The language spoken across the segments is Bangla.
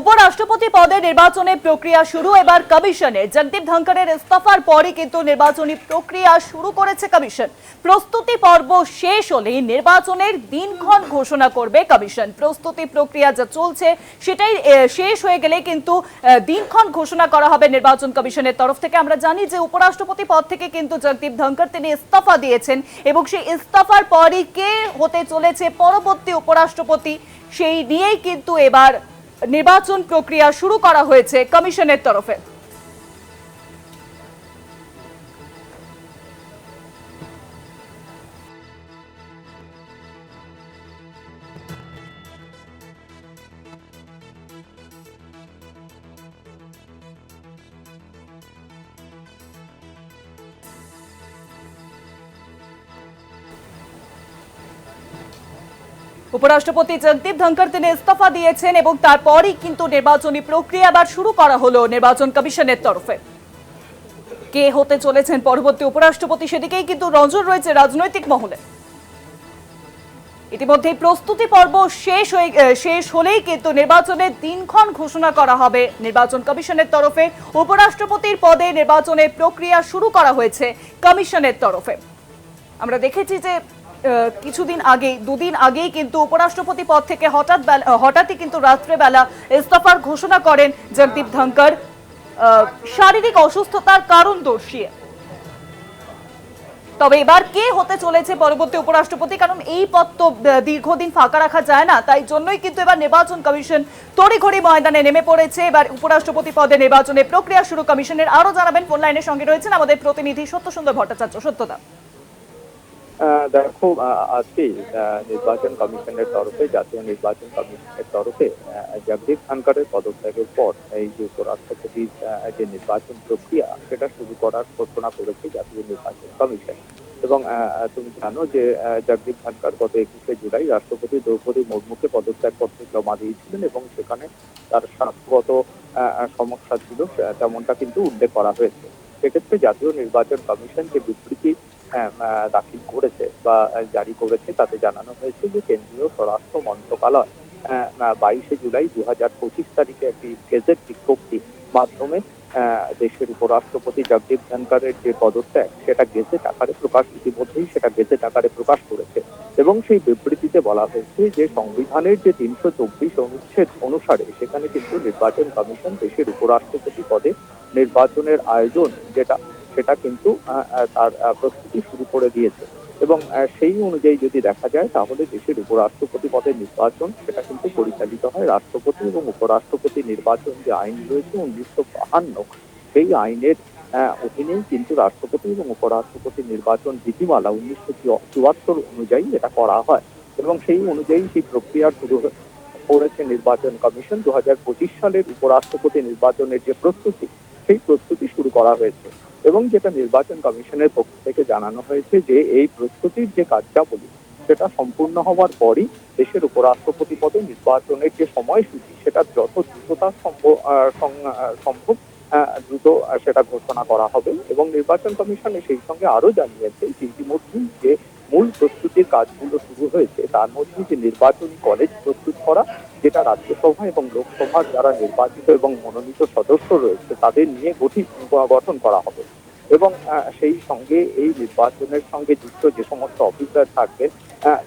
উপরাষ্ট্রপতি পদে নির্বাচনের প্রক্রিয়া শুরু। এবার কমিশনে জগদীপ ধনকরের ইস্তফার পরই কিন্তু নির্বাচনী প্রক্রিয়া শুরু করেছে কমিশন। প্রস্তুতি পর্ব শেষ হলেই নির্বাচনের দিনক্ষণ ঘোষণা করবে কমিশন। প্রস্তুতি প্রক্রিয়া যা চলছে সেটাই শেষ হয়ে গেলে কিন্তু দিনক্ষণ ঘোষণা করা হবে নির্বাচন কমিশনের তরফ থেকে। আমরা জানি যে উপরাষ্ট্রপতি পদ থেকে কিন্তু জগদীপ ধনকর তিনি ইস্তফা দিয়েছেন এবং সেই ইস্তফার পরই কে হতে চলেছে পরবর্তী উপরাষ্ট্রপতি সেই নিয়েই কিন্তু এবার নির্বাচন প্রক্রিয়া শুরু করা হয়েছে কমিশনের তরফে। উপরাষ্ট্রপতি জগদীপ ধনকর তিনি ইস্তফা দিয়েছেন এবং তারপরই কিন্তু নির্বাচনী প্রক্রিয়া আবার শুরু করা হলো নির্বাচন কমিশনের তরফে। কে হতে চলেছেন পরবর্তী উপরাষ্ট্রপতি সেদিকেই কিন্তু নজর রয়েছে রাজনৈতিক মহলে। ইতিমধ্যে প্রস্তুতি পর্ব শেষ হয়ে শেষ হলেই কিন্তু নির্বাচনের দিনক্ষণ ঘোষণা করা হবে নির্বাচন কমিশনের তরফে। উপরাষ্ট্রপতির পদে নির্বাচনের প্রক্রিয়া শুরু করা হয়েছে কমিশনের তরফে। আমরা দেখেছি যে কিছুদিন আগেই দুদিন আগেই কিন্তু উপরাষ্ট্রপতি পদ থেকে হঠাৎ হঠাৎই কিন্তু রাত্রেবেলা ইস্তফার ঘোষণা করেন জগদীপ ধনকর শারীরিক অসুস্থতার কারণ দর্শিয়ে। তবে এবার কে হতে চলেছে পরবর্তী উপরাষ্ট্রপতি? কারণ এই পদ তো দীর্ঘদিন ফাঁকা রাখা যায় না, তাই জন্যই কিন্তু এবার নির্বাচন কমিশন তড়িঘড়ি ময়দানে নেমে পড়েছে। এবার উপরাষ্ট্রপতি পদে নির্বাচনের প্রক্রিয়া শুরু কমিশনের। আরও জানাবেন, ফোন সঙ্গে রয়েছেন আমাদের প্রতিনিধি সত্যসুন্দর ভট্টাচার্য। সত্যতা। দেখো আজকে নির্বাচন কমিশনের তরফে, জাতীয় নির্বাচন কমিশনের তরফে জগদীপ ধনকরের পদত্যাগের পর এই যে উপরাষ্ট্রপতির যে নির্বাচন প্রক্রিয়া, সেটা শুরু করার ঘোষণা করেছে জাতীয় নির্বাচন কমিশন। এবং তুমি জানো যে জগদীপ ধনকর গত একুশে জুলাই রাষ্ট্রপতি দ্রৌপদী মুর্মুকে পদত্যাগ করতে জমা দিয়েছিলেন এবং সেখানে তার স্বাস্থ্যগত সমস্যা ছিল তেমনটা কিন্তু উল্লেখ করা হয়েছে। সেক্ষেত্রে জাতীয় নির্বাচন কমিশন যে বিবৃতি দাখিল করেছে বা জারি করেছে, তাতে জানানো হয়েছে যে কেন্দ্রীয় স্বরাষ্ট্র মন্ত্রণালয় বাইশে জুলাই দু হাজার পঁচিশ তারিখে একটি গেজেট বিজ্ঞপ্তির মাধ্যমে দেশের উপরাষ্ট্রপতি জগদীপ ধনকরের যে পদত্যাগ, সেটা গেজেট আকারে প্রকাশ, ইতিমধ্যেই সেটা গেজেট আকারে প্রকাশ করেছে। এবং সেই বিবৃতিতে বলা হয়েছে যে সংবিধানের যে তিনশো চব্বিশ অনুচ্ছেদ অনুসারে, সেখানে কিন্তু নির্বাচন কমিশন দেশের উপরাষ্ট্রপতি পদে নির্বাচনের আয়োজন যেটা সেটা কিন্তু তার প্রস্তুতি শুরু করে দিয়েছে। এবং সেই অনুযায়ী যদি দেখা যায়, তাহলে দেশের উপরাষ্ট্রপতি পদের নির্বাচন, সেটা কিন্তু পরিচালিত হয়। রাষ্ট্রপতি এবং উপরাষ্ট্রপতি নির্বাচন যে আইন রয়েছে, উনিশশো বাহান্ন, সেই আইনের অধীনেই কিন্তু রাষ্ট্রপতি এবং উপরাষ্ট্রপতি নির্বাচন বিধিমালা উনিশশো চুয়াত্তর অনুযায়ী এটা করা হয়। এবং সেই অনুযায়ী সেই প্রক্রিয়া শুরু করেছে নির্বাচন কমিশন। দু হাজার পঁচিশ সালের উপরাষ্ট্রপতি নির্বাচনের যে প্রস্তুতি সেই প্রস্তুতি শুরু করা হয়েছে এবং যেটা নির্বাচন কমিশনের পক্ষ থেকে জানানো হয়েছে যে এই প্রস্তুতির যে কার্যাবলী, সেটা সম্পূর্ণ হওয়ার পরই দেশের উপরাষ্ট্রপতি পদে নির্বাচনের যে সময়সূচি, সেটা যত দ্রুততা সম্ভব দ্রুত সেটা ঘোষণা করা হবে এবং নির্বাচন কমিশনে সেই সঙ্গে আরও জানিয়েছে যে ইতিমধ্যেই যে মূল প্রস্তুতির কাজগুলো শুরু হয়েছে, তার মধ্যে যে নির্বাচনী কলেজ প্রস্তুত করা যেটা রাজ্যসভা এবং লোকসভার যারা নির্বাচিত এবং মনোনীত সদস্য রয়েছে, তাদের নিয়ে গঠিত গঠন করা হবে। এবং সেই সঙ্গে এই নির্বাচনের সঙ্গে যুক্ত যে সমস্ত অফিসার থাকবেন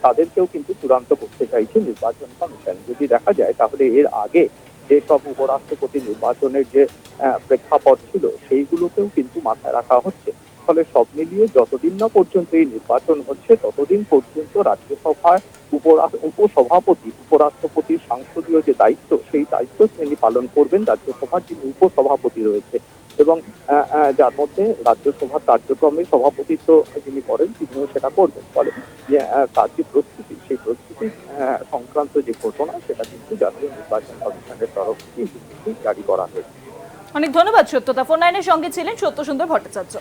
তাদেরকেও কিন্তু চূড়ান্ত করতে চাইছে নির্বাচন কমিশন। যদি দেখা যায়, তাহলে এর আগে যেসব উপরাষ্ট্রপতি নির্বাচনের যে প্রেক্ষাপট ছিল সেইগুলোকেও কিন্তু মাথায় রাখা হচ্ছে। ফলে সব মিলিয়ে যতদিন না পর্যন্ত এই নির্বাচন হচ্ছে, ততদিন পর্যন্ত রাজ্যসভার উপরা- উপসভাপতি উপরাষ্ট্রপতির সংসদীয় যে দায়িত্ব, সেই দায়িত্ব তিনি পালন করবেন। রাজ্যসভার যিনি উপসভাপতি রয়েছে এবং যার মধ্যে রাজ্যসভার কার্যক্রমে সভাপতিত্ব যিনি করেন, তিনিও সেটা করবেন। ফলে যে তার যে প্রস্তুতি, সেই প্রস্তুতি সংক্রান্ত যে ঘোষণা, সেটা কিন্তু জাতীয় নির্বাচন কমিশনের তরফ থেকে জারি করা হয়েছে। অনেক ধন্যবাদ সত্যতা। ফোন লাইনের সঙ্গে ছিলেন সত্য সুন্দর ভট্টাচার্য।